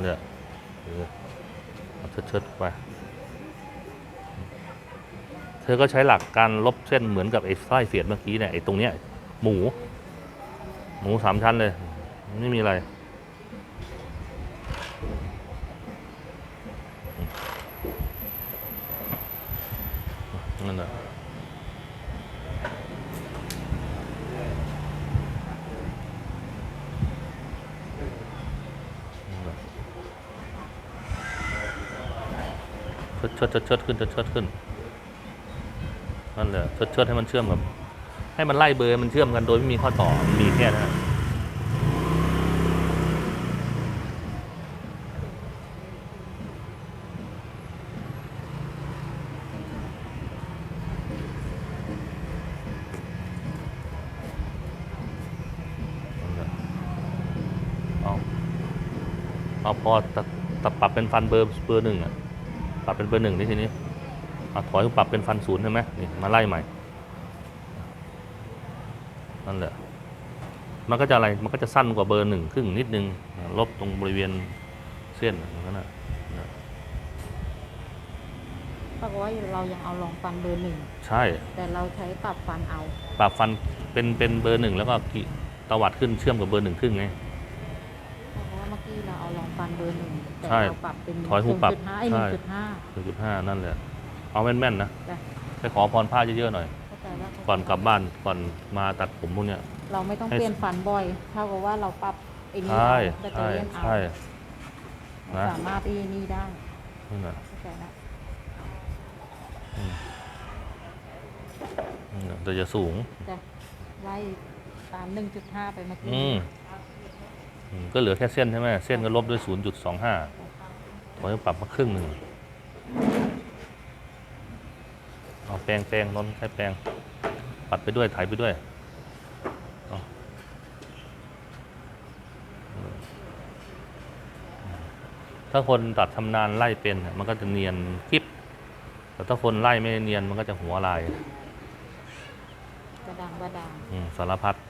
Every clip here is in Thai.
นั่นแหละเออเอาเชิดๆไป เธอก็ใช้หลักการลบเส้นเหมือนกับไอ้ไส้เสียดเมื่อกี้เนี่ยไอ้ตรงเนี้ยหมู หมูสามชั้นเลย ไม่มีอะไร นั่นแหละนั่นแหละเชดเชิดเชิดขึ้นเชิดเชิดขึ้นนั่นแหละเชิดเชิดให้มันเชื่อมกับ ให้มันไล่เบอร์มันเชื่อมกันโดยไม่มีข้อต่อมีแค่นั้นเอาเอาพอตะตะปรับเป็นฟันเบอร์เบอร์หนึ่งอะ ปรับเป็นเบอร์หนึ่งนี่ทีนี้เอาถอยปรับเป็นฟันศูนย์ใช่ไหมนี่มาไล่ใหม่นั่นแหละมันก็จะอะไรมันก็จะสั้นกว่าเบอร์หนึ่งครึ่งนิดนึงลบตรงบริเวณเส้นอย่างนั้นนะปรากฏว่าเรายังเอาลองฟันเบอร์หนึ่งใช่ แต่เราใช้ปรับฟันเอา ปรับฟันเป็นเป็นเบอร์หนึ่งแล้วก็กี่ตวัดขึ้นเชื่อมกับเบอร์หนึ่งครึ่งไงเพราะว่าเมื่อกี้เราเอาลองฟันเบอร์หนึ่ง แต่ใช่เราปรับเป็นถอยหูปรับห้าไอ้หใช่นึ่งจุดห้าหนึ่งจุดห้านั่นแหละ เอาแม่นๆนะจ้ะ ไปขอพรผ้าเยอะๆหน่อย เข้าใจว่าก่อนกลับบ้านก่อนมาตัดผมพวกเนี้ย เราไม่ต้องให้ เปลี่ยนฟันบ่อยเท่ากับว่าเราปรับไอ้นี่ใช่เอาแบตเตอใช่รี่เอาใช่เรานะสามารถไอ้นี่ได้นั่นแหละเข้าใจนะนั่นแหละแต่จะสูง จะไล่ตามหนึ่งจุดห้าไปเมื่อกี้อืมอืม ก็เหลือแค่เส้นใช่ไหมเส้นก็ลบด้วย 0.25ถอยปรับมาครึ่งหนึ่งเอาแปรงแปรงนนท์ใช้แปรงปัดไปด้วยไถไปด้วยเอาถ้าคนตัดชำนาญไล่เป็นน่ะมันก็จะเนียนคลิปแต่ถ้าคนไล่ไม่เนียนมันก็จะหัวลายกระดังกระดังอืมสารพัดอืม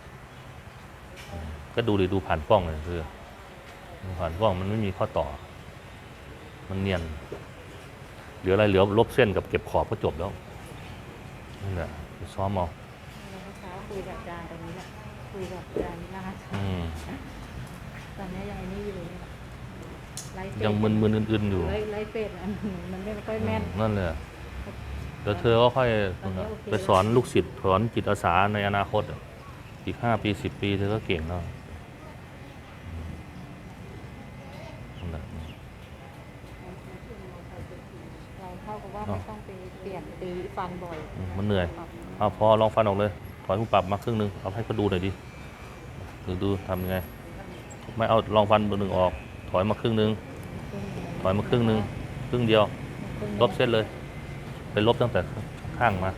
ก็ดูดิดูผ่านกล้องเลยคือดูผ่านกล้องมันไม่มีข้อต่อ มันเนียน เหลืออะไรเหลือลบเส้นกับเก็บขอบก็จบแล้วนั่นแหละไปซ้อมเอาเมื่อเช้าคุยกับอาจารย์ตรงนี้แหละคุยกับอาจารย์นะคะอืมตอนนี้ยังไอ้นี่อยู่เลยเนี่ยไล่เฟซยังมึนๆอื่นๆอยู่ไล่ไล่เฟซอันมันไม่ค่อยแม่น อืมนั่นแหละเดี๋ยวเธอก็ค่อยตอนนี้โอเค ไปสอนลูกศิษย์สอนจิตอาสาในอนาคตอะอีกห้าปีสิบปีเธอก็เก่งแล้วนั่นแหละ เราเท่ากับว่าไม่ต้องไปเปลี่ยนตีฟันบ่อยอืมมันเหนื่อยปรับเอาพอลองฟันออกเลย ถอยผู้ปรับมาครึ่งหนึง เอาให้เขาดูหน่อยดิดูดูทำยังไง ไม่เอาลองฟันเบอร์หนึ่งออก ถอยมาครึ่งหนึง ถอยมาครึ่งหนึง ครึ่งเดียวครึ่งหนึ่งลบเส้นเลย ไปลบตั้งแต่ข้างมา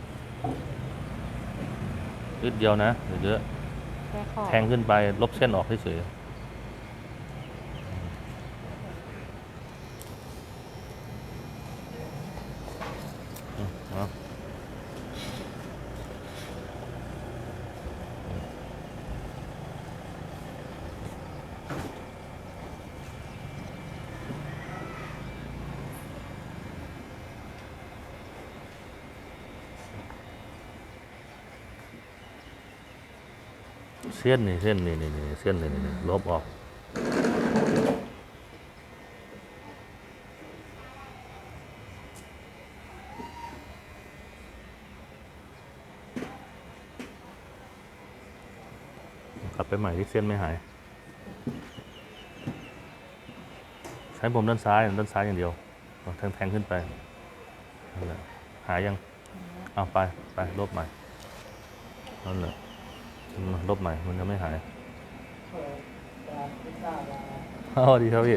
นิดเดียวนะเดี๋ยวเยอะแค่ขอบแทงขึ้นไปลบเส้นออกเฉยๆ เส้นนี่เส้นนี่นี่นี่เส้นนี่นี่นี่ลบออกกลับไปใหม่ที่เส้นไม่หาย ใช้ผมด้านซ้ายด้านซ้ายอย่างเดียวเอาแทงแทงขึ้นไปนั่นแหละหายยังเอาไป ไปลบใหม่นั่นแหละอืม ลบใหม่มันจะไม่หายเอาดีครับพี่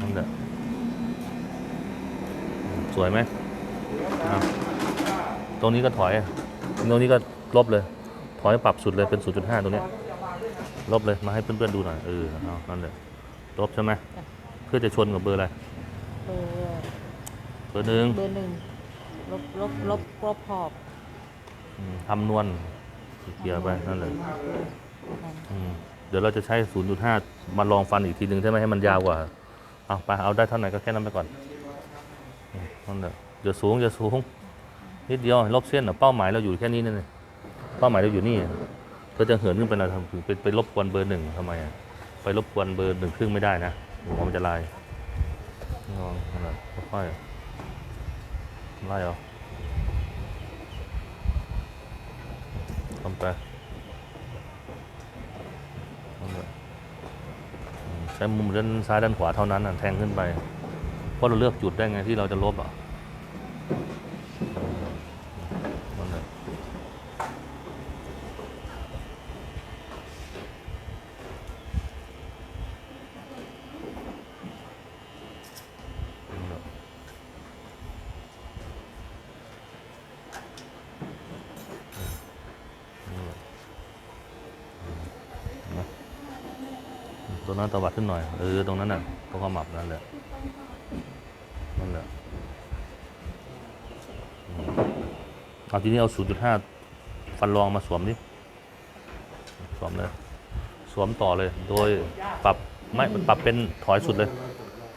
นั่นแหละสวยไหมอะตรงนี้ก็ถอย ตรงนี้ก็ลบเลย ถอยปรับสุดเลยเป็น 0.5 ตรงเนี้ยลบเลย มาให้เพื่อนๆดูหน่อย เออเอานั่นแหละลบใช่ไหม เพื่อจะชนกับเบอร์อะไร เบอร์เบอร์หนึ่งเบอร์หนึ่ง ลบลบลบลบขอบอืมทำนวลเกลี่ยไปนั่นแหละนั่นอืมเดี๋ยวเราจะใช้ 0.5 มาลองฟันอีกทีหนึ่งใช่ไหมให้มันยาวกว่า เอาไปเอาได้เท่าไหร่ก็แค่นั้นไปก่อนอืมนั่นแหละอย่าสูงอย่าสูงนิดเดียวลบเส้นอะเป้าหมายเราอยู่แค่นี้นั่นเองเป้าหมายเราอยู่นี่เธอจะเหินขึ้นไปอะไรทำไปไปรบกวนเบอร์หนึ่งทำไมอะไปรบกวนเบอร์หนึ่งครึ่งไม่ได้นะหัวมันจะลายลองนั่นแหละค่อยๆ ไล่เอทำไปใช้มุมด้านซ้ายด้านขวาเท่านั้นนะแทงขึ้นไป เพราะเราเลือกจุดได้ไงที่เราจะลบอะนั่นแหละนั่นแหละนั่นแหละเห็นไหมตัวนั้นตวัด ขึ้นหน่อย เออ ตรงนั้นน่ะตรงขมับนั่นแหละ นั่นแหละเอาทีนี้เอา 0.5 ฟันรองมาสวมดิ สวมเลย สวมต่อเลย โดยปรับไม่ปรับเป็นถอยสุดเลย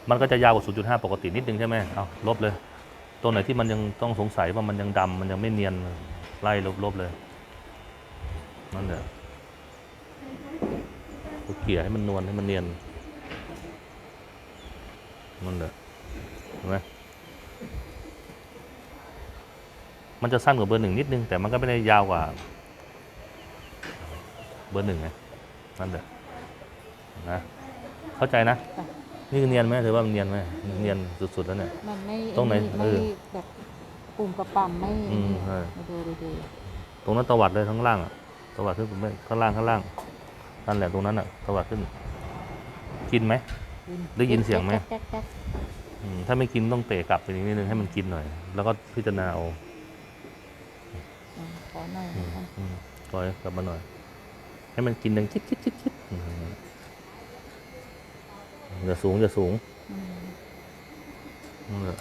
มันก็จะยาวกว่า 0.5 ปกตินิดนึงใช่ไหมเอาลบเลย ตรงไหนที่มันยังต้องสงสัยว่ามันยังดำมันยังไม่เนียน ไล่ลบลบเลย นั่นแหละเกลี่ยให้มันนวลให้มันเนียน นั่นแหละเห็นไหมมันจะสั้นกว่าเบอร์หนึ่งนิดนึง แต่มันก็ไม่ได้ยาวกว่า เบอร์หนึ่งไงนั่นแหละนะเข้าใจนะ นี่คือเนียนไหมถือว่ามันเนียนไหมเนียนสุดๆแล้วเนี่ยมันไม่ตรงไหนไม่เออแบบปุ่มกระปั่มไม่อืมใช่มาดูดูดูตรงนั้นตวัดเลยข้างล่างอะตวัดขึ้นไปข้างล่างข้างล่างนั่นแหละตรงนั้นอะตวัดขึ้น กินไหม ได้ยินเสียงไหมแก๊กแก๊กอืมถ้าไม่กินต้องเตะกลับไปอีกนิดนึงให้มันกินหน่อย แล้วก็พิจารณาเอาอืมขอหน่อยอืมนะคะอืมปล่อยกลับมาหน่อย ให้มันกินดังชิดชิดชิดชิดอืมอย่าสูงอย่าสูงอืมนั่นแหละ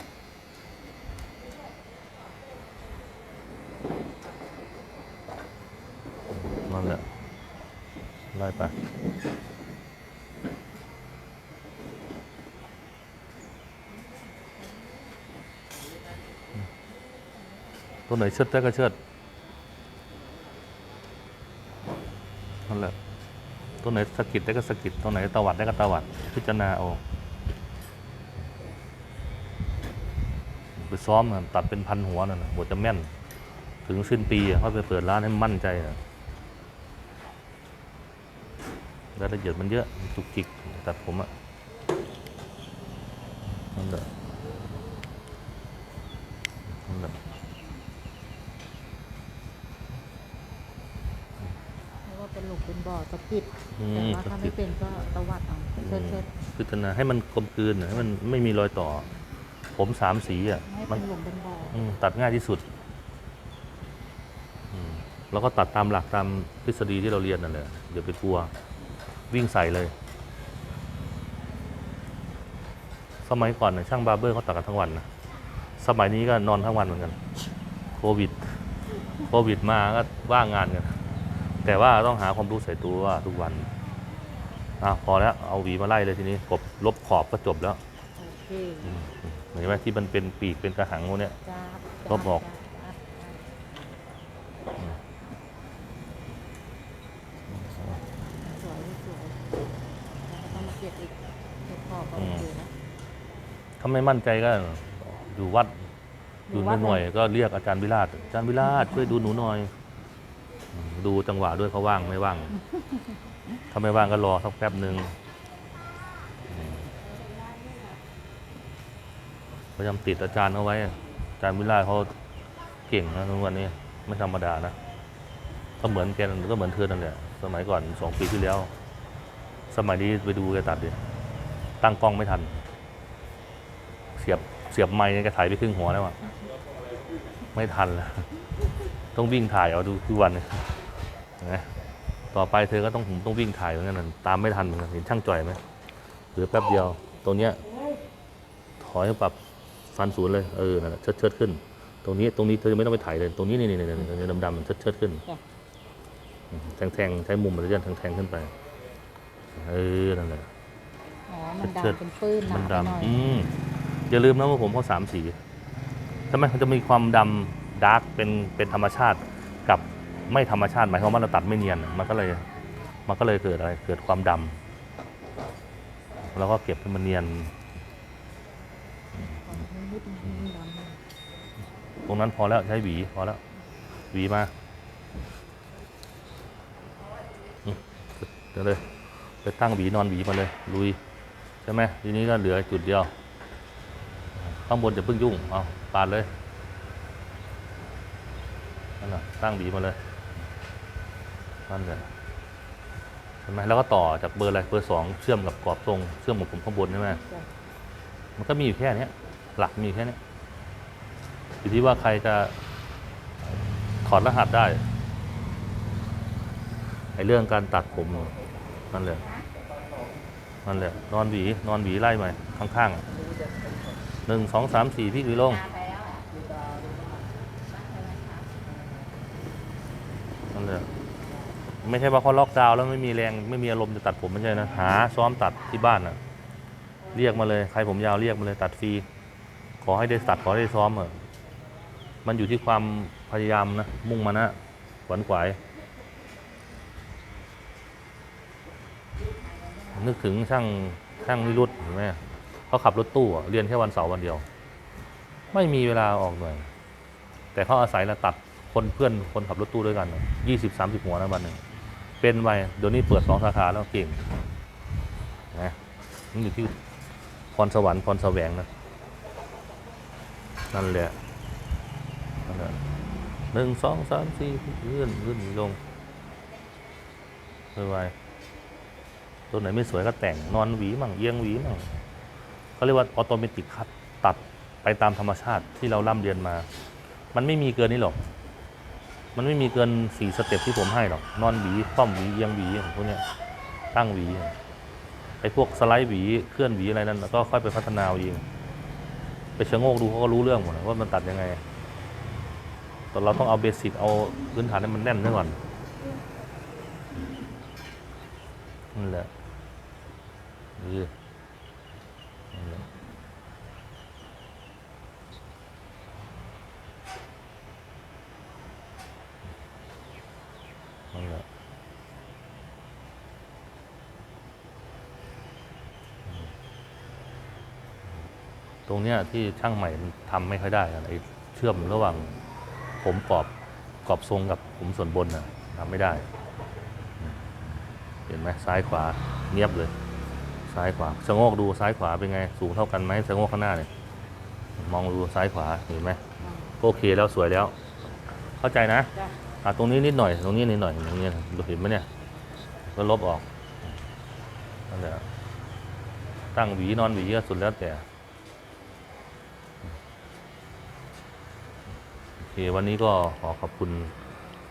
นั่นแหละไล่ไป ตัวไหนเชิดได้ก็เชิดนั่นแหละตัวไหนสะกิดได้ก็สะกิดตัวไหนตวัดได้ก็ตวัดพิจารณาเอาไปซ้อมนะตัดเป็นพันหัวนั่ะบทจะแม่น ถึงสิ้นปีเขาไปเปิดร้านให้มั่นใจนะรายละเอียดมันเยอะจุกจิกตัดผมอะนั่นแหละนั่นแหละ เพราะว่าเป็นหลุมเป็นบ่อตะกิด อื แต่ ม ว่า ก็ ถ้าคิไม่ดเป็นก็ตะวัดเอาเชิดเชิดพิจารณาให้มันกลมกลืนน่ะให้มันไม่มีรอยต่อ ผมสามสีอะให้มัเป็นนหลุมเป็นบ่ออืมตัดง่ายที่สุดอืมแล้วก็ตัดตามหลักตามทฤษฎีที่เราเรียนนั่นแหละอย่าไปกลัววิ่งใส่เลย สมัยก่อนน่ะช่างบาร์เบอร์เขาตัดกันทั้งวันนะสมัยนี้ก็นอนทั้งวันเหมือนกันโควิดโควิดมาก็ว่างงานกันแต่ว่าต้องหาความรู้ใส่ตัวว่าทุกวัน อะพอแล้วเอาหวีมาไล่เลยทีนี้กบลบขอบก็จบแล้วโอเคอืมเห็นไหมที่มันเป็นปีกเป็นกระหังพวกเนี้ย จ้าลบออกจ้าสวยสวยแล้วก็ต้องมาเก็บอีกเก็บขอบก็โอเคนะถ้าไม่มั่นใจก็อยู่วัดอยู่ในหน่วยก็เรียกอาจารย์วิราชอาจารย์วิราชช่วยดูหนูหน่อยอืมดูจังหวะด้วยเขาว่างไม่ว่าง ถ้าไม่ว่างก็รอสักแป๊บหนึ่งพยายามติดอาจารย์เขาไว้ อาจารย์วิราเขาเก่งนะทุกวันนี้ไม่ธรรมดานะก็เหมือนแกนก็เหมือนเธอนั่นแหละสมัยก่อนสองปีที่แล้ว สมัยนี้ไปดูแกตัดดิตั้งกล้องไม่ทัน เสียบเสียบไม้แกถ่ายไปครึ่งหัวแล้วอะไม่ทันแล้วต้องวิ่งถ่ายเอาดูทุกวันเลยนไหม ต่อไปเธอก็ต้องต้องวิ่งถ่ายเหมือนกันนะตามไม่ทันเหมือนกันเห็นช่างจ่อยไหมเหลือแป๊บเดียวตรงเนี้ยถอยให้ปรับฟันศูนย์เลยเออนั่นแหละเชิดเชิดขึ้น ตรงนี้ตรงนี้เธอไม่ต้องไปถ่ายเลย ตรงนี้นี่นี่นี่นี่ดำดำๆมันเชิดเชิดขึ้นจ้ะอืมแทงๆใช้มุมมันจะแทงๆขึ้นไปเออนั่นแหละอ๋อมันเชิดดำเป็นปื้นหมันานไปหน่อยดำอืมอย่าลืมนะว่าผมเขาสามสีใช่ไหมมันจะมีความดำดาร์กเป็นเป็นธรรมชาติกับ ไม่ธรรมชาติหมายความว่าเราตัดไม่เนียนมันก็เลยมันก็เลยเกิดอะไรเกิดความดำแล้วก็เก็บให้มันเนียน ตรงนั้นพอแล้วใช้หวีพอแล้วหวีมาเดี๋ยวเลยไปตั้งหวีนอนหวีมาเลย ลุย ใช่ไหมทีนี้ก็เหลือจุดเดียว ข้างบนจะเพิ่งยุ่ง เอาปาดเลยนั่นแหละตั้งหวีมาเลย นั่นแหละใช่ไหมแล้วก็ต่อจากเบอร์อะไรเบอร์สองเชื่อมกับกรอบทรงเชื่อมกับผมข้างบนใช่ไหมจ้ะมันก็มีอยู่แค่เนี้ย หลักมีอยู่แค่เนี้ยอยู่ที่ว่าใครจะถอดรหัสได้ไอเรื่องการตัดผมนั่นแหละนั่นแหละ นอนหวี นอนหวีไล่ไปข้างๆอะหนึ่งสองสามสี่พี่หวีลงนั่นแหละ ไม่ใช่ว่าเขาล็อกดาวน์แล้วไม่มีแรงไม่มีอารมณ์จะตัดผมไม่ใช่นะหาซ้อมตัดที่บ้านนะเรียกมาเลยใครผมยาวเรียกมาเลยตัดฟรีขอให้ได้ตัดขอให้ได้ซ้อมเออะมันอยู่ที่ความพยายามนะมุ่งมานะขวนขวาย นึกถึงช่างช่างนิรุตเห็นไหมเขาขับรถตู้อะเรียนแค่วันเสาร์วันเดียว ไม่มีเวลาออกหน่วยแต่เขาอาศัยละตัดคนเพื่อนคนขับรถตู้ด้วยกันยี่สิบสามสิบหัวนะวันหนึ่ง เป็นไปเดี๋ยวนี้เปิดสองสาขาแล้วเก่งนะนี่อยู่ที่พรสวรรค์พรแสวงนะนั่นแหละนั่นแหละหนึ่งสองสามสี่เลื่อนเลื่อนลงไวๆตัวไหนไม่สวยก็แต่งนอนหวีมั่งเอียงหวีมั่งเขาเรียกว่าออโตเมติกคัดตัดไปตามธรรมชาติที่เราร่ำเรียนมา มันไม่มีเกินนี้หรอก มันไม่มีเกินสี่สเต็ปที่ผมให้หรอก นอนหวีป้อมหวีเอียงหวีของพวกเนี้ยตั้งหวีไอ้พวกสไลด์หวีเคลื่อนหวีอะไรนั้นก็ค่อยไปพัฒนาเอาเองไปชะโงกดูเขาก็รู้เรื่องหมดว่ามันตัดยังไงแต่เราต้องเอาเบสิกเอาพื้นฐานให้มันแน่นไว้ก่อนนั่นแหละนี่นั่นแหละนั่นแหละ ต รงเนี้ยที่ช่างใหม่มันทำไม่ค่อยได้อะไอ้เชื่อมระหว่างผมกรอบกรอบทรงกับผมส่วนบนน่ะทำไม่ได้อืมเห็นไหมซ้ายขวาเนียบเลย ซ้ายขวาชะโงกดูซ้ายขวาเป็นไง สูงเท่ากันไหมชะโงกข้างหน้าเนี่ยมองดูซ้ายขวาเห็นไหมก็โอเคแล้วสวยแล้ว เข้าใจนะจ้ะอะตรงนี้นิดหน่อย ตรงนี้นิดหน่อยตรงนี้เห็นไหมเนี่ยก็ลบออกนั่นแหละตั้งหวีนอนหวีก็สุดแล้วแต่ โอ เควันนี้ก็ขอขอบคุณ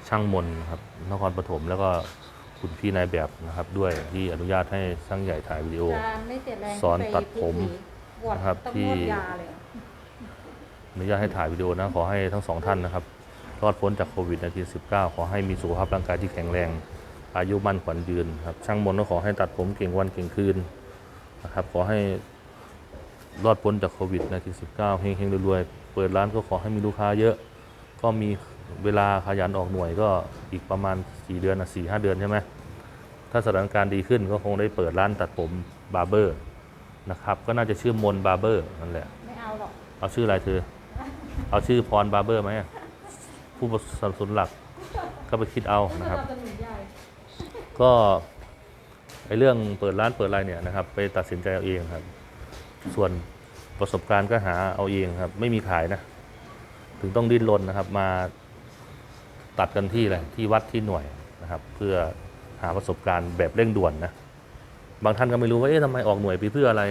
ช่างมนครับนครปฐมแล้วก็คุณพี่นายแบบนะครับ ด้วยที่อนุญาตให้ช่างใหญ่ถ่ายวิดีโอจานไม่เสร็จแรงสอนตัดผมปวดนะครับต้องที่ นวดยาเลยอะอนุญาตให้ถ่ายวิดีโอนะขอให้ทั้งสองท่านนะครับรอดพ้นจากโควิด -19 ขอให้มีสุขภาพร่างกายที่แข็งแรง อายุมั่นขวัญยืนครับช่างมนก็ขอให้ตัดผมเก่งวันเก่งคืนนะครับขอให้รอดพ้นจากโควิด -19 เฮงๆรวยๆเปิดร้านก็ขอให้มีลูกค้าเยอะ ก็มีเวลาขยันออกหน่วยก็อีกประมาณ4เดือนนะสี่ห้าเดือนใช่ไหมถ้าสถานการณ์ดีขึ้นก็คงได้เปิดร้านตัดผมบาร์เบอร์นะครับ ก็น่าจะชื่อมนบาร์เบอร์นั่นแหละ ไม่เอาหรอก เอาชื่ออะไรเธอ เอาชื่อพรบาร์เบอร์ไหมอะผู้สนับสนุนหลักก็ไปคิดเอานะครับสนุนใหญ่ก็ไอเรื่องเปิดร้านเปิดอะไรเนี่ยนะครับ ไปตัดสินใจเอาเองครับ ส่วนประสบการณ์ก็หาเอาเองครับ ไม่มีขายนะ ถึงต้องดิ้นรนนะครับ มาตัดกันที่อะไรที่วัดที่หน่วยนะครับ เพื่อหาประสบการณ์แบบเร่งด่วนนะบางท่านก็ไม่รู้ว่าเอ๊ะทำไมออกหน่วยไปเพื่ออะไร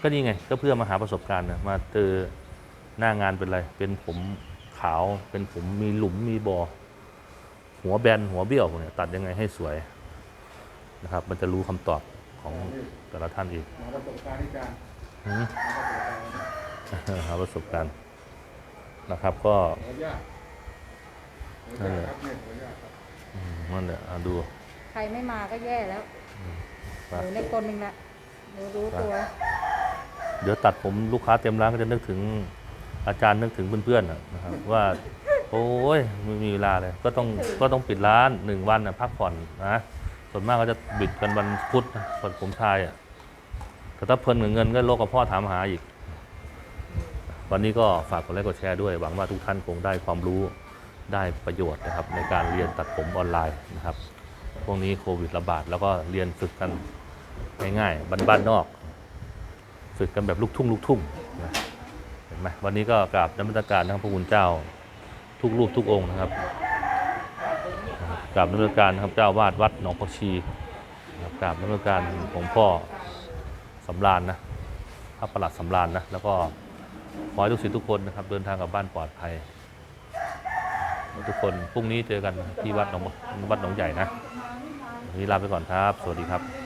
ก็นี่ไง ก็เพื่อมาหาประสบการณ์นะมาเจอหน้างานเป็นอะไร เป็นผมขาวเป็นผมมีหลุมมีบ่อหัวแบนหัวเบี้ยวพวกเนี่ยตัดยังไงให้สวยนะครับ มันจะรู้คำตอบของแต่ละท่านอีกหาประสบการณ์ที่การหืมหาประสบการณ์ นะครับ ก็ขออนุญาตขออนุญาตครับเนี่ยขออนุญาตครับอืมนั่นแหละอะดู ใครไม่มาก็แย่แล้วไปหนูในคนหนึ่งละหนูรู้ตัว เดี๋ยวตัดผมลูกค้าเต็มร้านก็จะนึกถึงอาจารย์นึกถึงเพื่อนๆน่ะนะครับ ว่า โอ้ยไม่มีเวลาเลย ก็ต้องก็ต้องปิดร้านหนึ่งวันนะพักผ่อนนะส่วนมากก็จะบิดกันวันพุธนะคนผมชายอะแต่ถ้าเพลินกับเงินก็โลกกับพ่อถามหาอีก วันนี้ก็ฝากกดไลค์กดแชร์ด้วย หวังว่าทุกท่านคงได้ความรู้ได้ประโยชน์นะครับในการเรียนตัดผมออนไลน์นะครับพวกนี้โควิดระบาดแล้วก็เรียนฝึกกันง่ายๆบ้านๆนอก ฝึกกันแบบลูกทุ่งลูกทุ่งนะเห็นไหมวันนี้ก็กราบน้ำมัสการทั้งพระคุณเจ้าทุกรูปทุกองค์นะครับกราบน้ำมัสการนะครับเจ้าวาดวัดหนองผักชีนะกราบน้ำมัสการของพ่อสำราญนะพระประหลัดสำราญนะแล้วก็ ขอให้ทุกศิษย์ทุกคนนะครับ เดินทางกลับบ้านปลอดภัย ทุกคนพรุ่งนี้เจอกันที่วัดหนองวัดหนองใหญ่นะวันนี้ลาไปก่อนครับ สวัสดีครับ